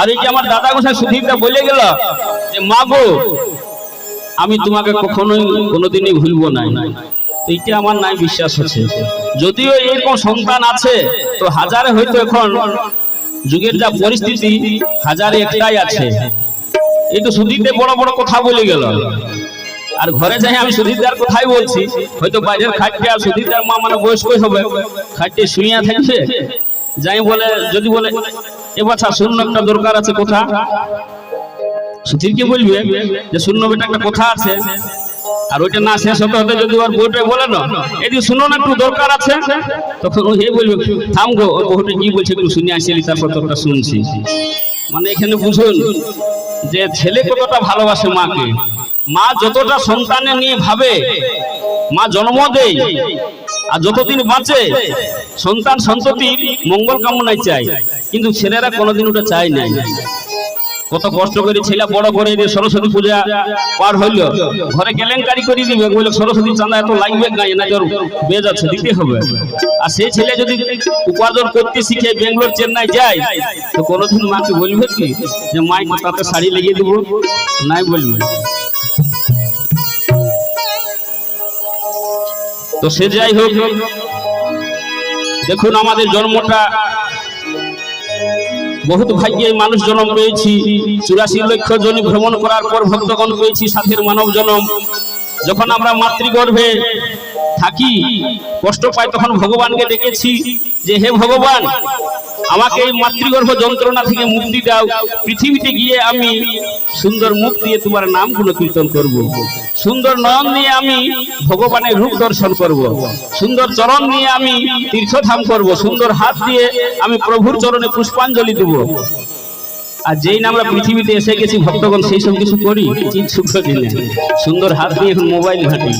আর এই যে আমার দাদা গোসাই সুধীরটা বলে গেল যে, মা গো, আমি তোমাকে কখনোই কোনোদিনই ভুলবো না। এইটা আমার নাই বিশ্বাস আছে। যদিও এরকম সন্তান আছে, তো হাজারে হয়তো এখন যুগের যা পরিস্থিতি, হাজারে একটাই আছে। এই তো সুধীরতে বড় বড় কথা বলে গেল আর ঘরে যাই আমি সুধীরদার কথাই বলছি। হয়তো বাইরের খাটতে আর সুধীরদার মা মানে বয়স্কই হবে, খাটতে শুইয়া থাকছে। যাই বলে, যদি বলে এ বাছা শূন্য একটা দরকার আছে কথা? সুধীরকে বলবে যে শূন্য বেটা একটা কথা আছে, আর ওইটা না শেষ হতে হতে যদি ওর বউটা বলে না এদিকে শুনো না একটু দরকার আছে, তখন ও হে বলবে, থাম গো ওর বউটা কি বলছে একটু শুনে আসিলি তারপর তোরটা শুনছি। মানে এখানে বুঝুন যে ছেলে কতটা ভালোবাসে মাকে। মা যতটা সন্তানে নিয়ে ভাবে, মা জন্ম দেয় আর যতদিন বাঁচে, সন্তান সন্ততির মঙ্গল কামনায় চাই কিন্তু ছেলেরা কোনোদিন ওটা চায় নাই। কত কষ্ট করে ছেলে বড় করে দিয়ে সরস্বতী পূজা পার হইল, ঘরে কেলেঙ্কারি করে দিবে, বলে সরস্বতী চাঁদা এত লাগবে না তোর বেজ আছে, দিতে হবে। আর সেই ছেলে যদি উপার্জন করতে শিখে বেঙ্গলোর চেন্নাই যায়, তো কোনোদিন মাকে বলবে কি যে মাইকে তাতে শাড়ি লেগে দেবো? নাই বলবে। তো সে যাই হোক, দেখুন আমাদের জন্মটা। বহুত ভাগ্যে মানুষ জন্ম পেয়েছি। চুরাশি লক্ষ জনী ভ্রমণ করার পর ভক্তগণ পেয়েছি সাথের মানব জন্ম। যখন আমরা মাতৃগর্ভে থাকি, কষ্ট পাই তখন ভগবানকে ডেকেছি যে, হে ভগবান, আমাকে এই মাতৃগর্ভ যন্ত্রণা থেকে মুক্তি দাও পৃথিবীতে গিয়ে আমি সুন্দর মুখ দিয়ে তোমার নাম গুণ কীর্তন করব। সুন্দর নয়ন নিয়ে আমি ভগবানের রূপ দর্শন করব। সুন্দর চরণ নিয়ে আমি তীর্থধাম করব। সুন্দর হাত দিয়ে আমি প্রভুর চরণে পুষ্পাঞ্জলি দেব আর যেই না আমরা পৃথিবীতে এসে গেছি, ভক্তগণ সেই সব কিছু করি সুন্দর হাত দিয়ে এখন মোবাইল ঘাটি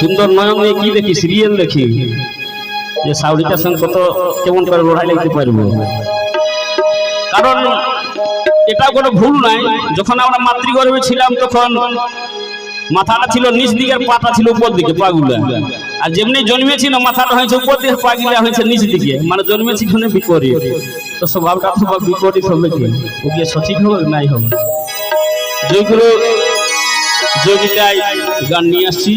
সুন্দর নয়ন নিয়ে কি দেখি? সিরিয়াল দেখি? যে সাউরিটার সঙ্গে কত কেমন করে লড়াই লাগতে পারব? কারণ এটা কোনো ভুল নাই। যখন আমরা মাতৃগর্ভে ছিলাম, তখন মাথাটা ছিল নিচ দিকের, পাটা ছিল উপর দিকে, পাগুলা। আর যেমনি জন্মেছি না মাথাটা হয়েছে উপর দিকে, পাগুলা হয়েছে নিচ দিকে। মানে জন্মেছি কোনো বিপরীত। তো স্বভাবটা তো বিপরীত হবে কি? ও কি সঠিক হবে নাই হবে? যেগুলো যোগিতায় গান নিয়ে আসছি।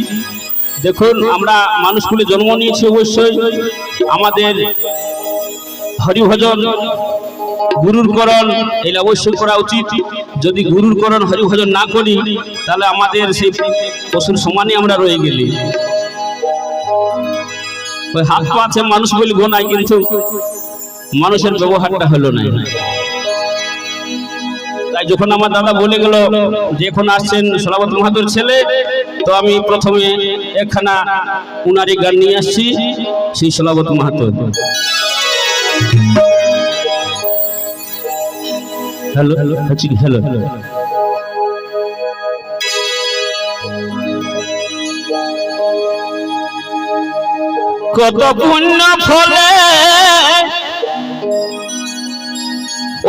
দেখুন, আমরা মানুষগুলি জন্ম নিয়েছি অবশ্যই। আমাদের হরিভজন গুরুর করণ এটা অবশ্যই করা উচিত। যদি গুরুর করণ হরিভজন না করি, তাহলে আমাদের সেই পশুর সমানই আমরা রয়ে গেলি। ওই হাত পা আছে মানুষ বলি গোনায়, কিন্তু মানুষের ব্যবহারটা হলো না। তাই যখন আমার দাদা বলে গেল যে এখন আসছেন সলাবত মাহাতোর ছেলে, তো আমি প্রথমে একখানা উনারি গান নিয়ে আসছি, সেই Salabat Mahato hello hello hello. কত পুণ্য ফলে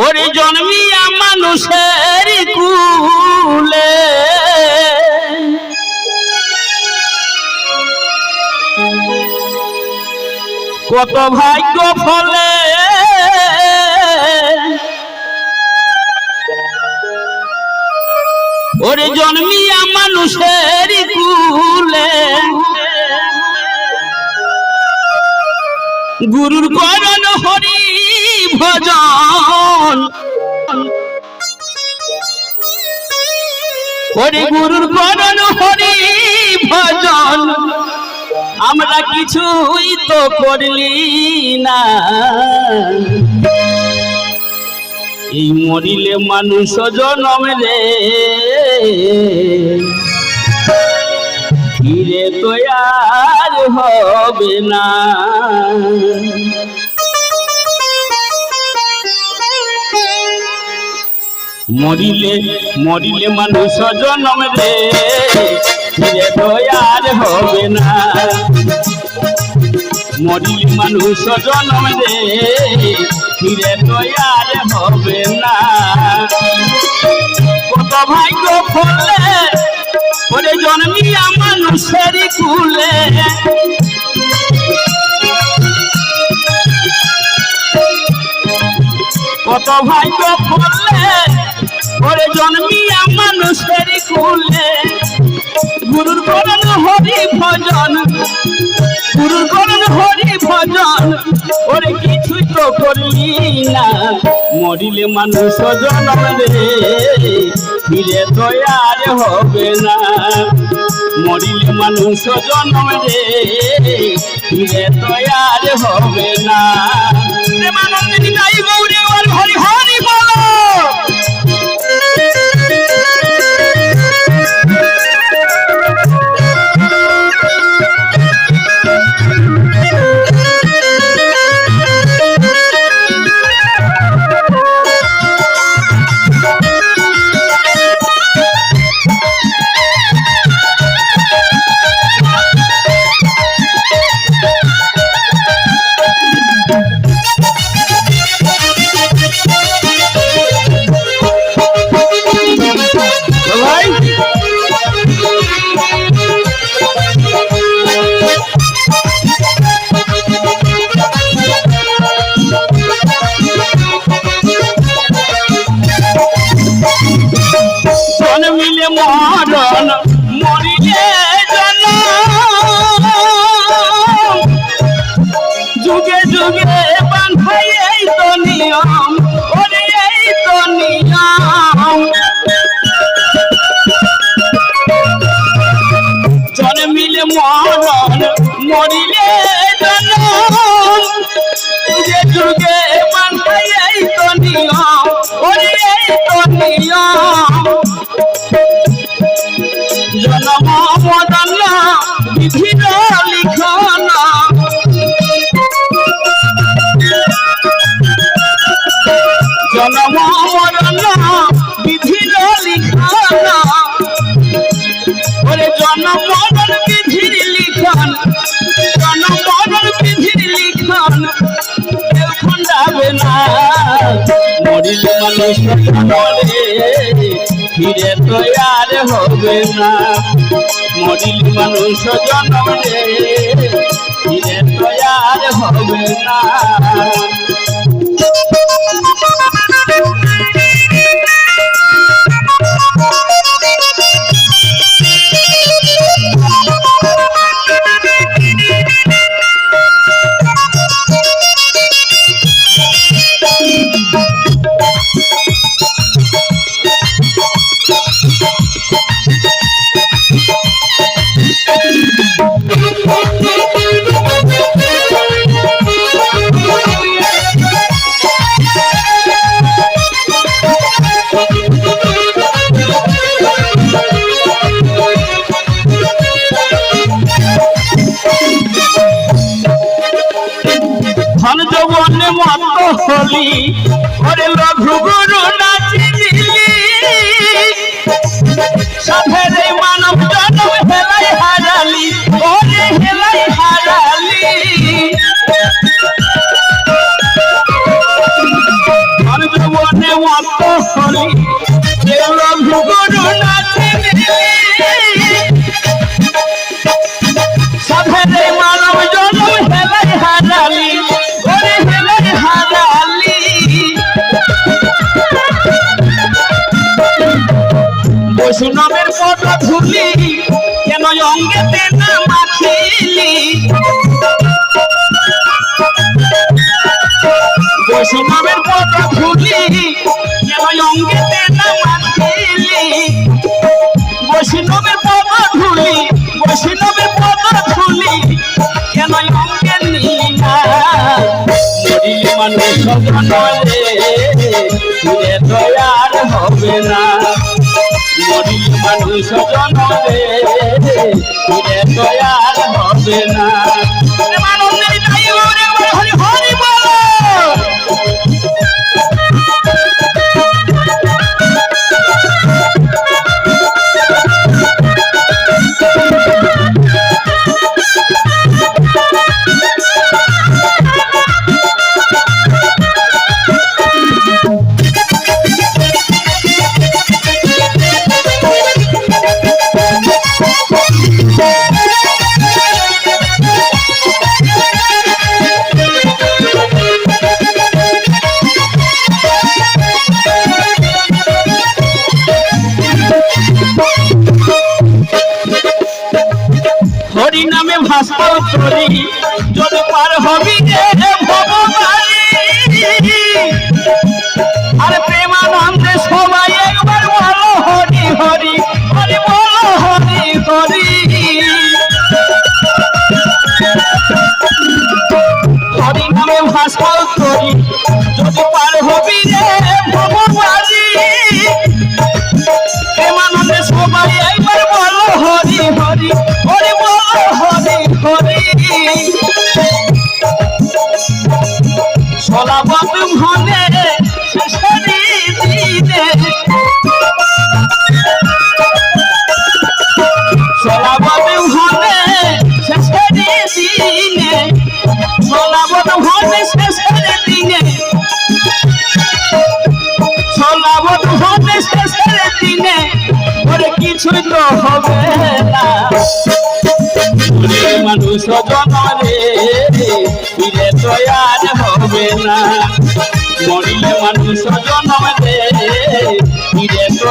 ওরে জন্মিয়া মানুষের কুলে। কত ভাগ্য ফলে ওরে জন্মিয়া মানুষের কুলে। গুরুর করণ হরি ভজন। হরি গুরুর করণ হরি ভজন। আমরা কিছুই তো করলি না। এই মরিলে মানুষ জনম রে। তো আর হবে না। মরিলে মরিলে মানুষ জনম রে, ফিরে তো আর হবে না। মরিলে মানুষ জনম রে, ফিরে তো আর হবে না। কত ভাগ্য ফলে মানুষের কুলে কত কত ভাগ্য করলে ওরে জন্মিয়া মানুষের কুলে গুরুর করণ হরি ভজন, গুরুর করণ হরি ভজন। ওরে কিছুই তো করলি না, মরিলে মানুষ জনম রে। ফিরে দয়ার হবে না। মরিলে মানুষ জন্ম রে ফিরে তৈরি হবে না। হরি হরি বলো। জনম মদন বিধির লিখন ওরে জনম মদন বিধির লিখন জনম মদন বিধির লিখন কেউ খন্ডাবে না মানুষ ফিরে তো আর হবে না। মরিল মানুষ জন্ম ফিরে তো আর হবে না। ধন যৌবনে মত হলি, ওরে লঘু গুরু নাচিলি। এই মানব জন্ম হেলাই হারালি, ওরে হেলাই বৈষ্ণবের পদ ধুলি বৈষ্ণবের পদ ধুলি, কেন অঙ্গে নিলি মরিলে মানুষ জনলে ফিরে দয়ার হবে না। মানুষ ফিরে দয়ার হবে না। তরি যদি পার দিনে ওরে কিছুই তো হবে না। মানুষ জনরে, ফিরে তো আর হবে না। মরিলে মানুষ জনরে, ফিরে তো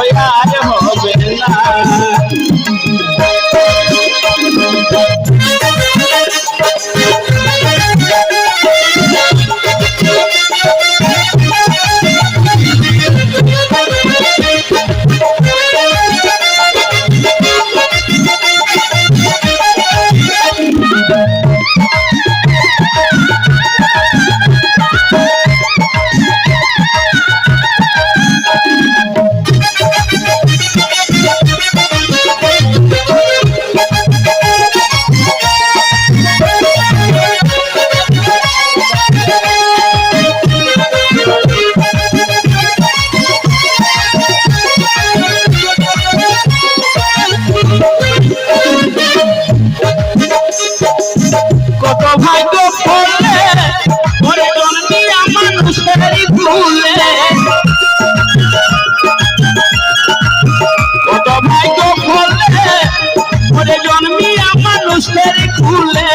জন্মিয়া মানুষের কুলে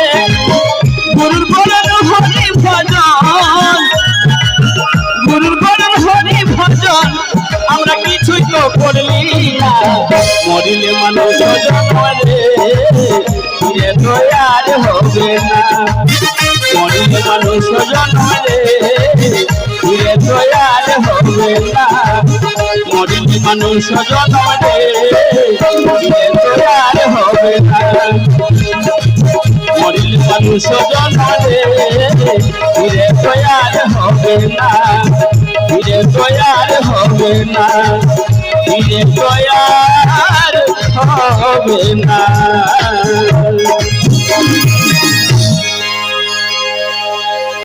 গুরুর বলেন হরি ভজন। গুরুর বলেন হরি ভজন, আমরা কিছুই তো করলি না। মরিলে মানুষ জন্মরে ফিরে তো আর হবে না। মরিলে মানুষ জন্মরে ফিরে তো আর হবে না। মানুষ জন্মরে ফিরে আর হবে না। মরিল মানুষ তৈয়ার হবে না। ফিরে তৈয়ার হবে না। ফিরে তৈয়ার হবে না।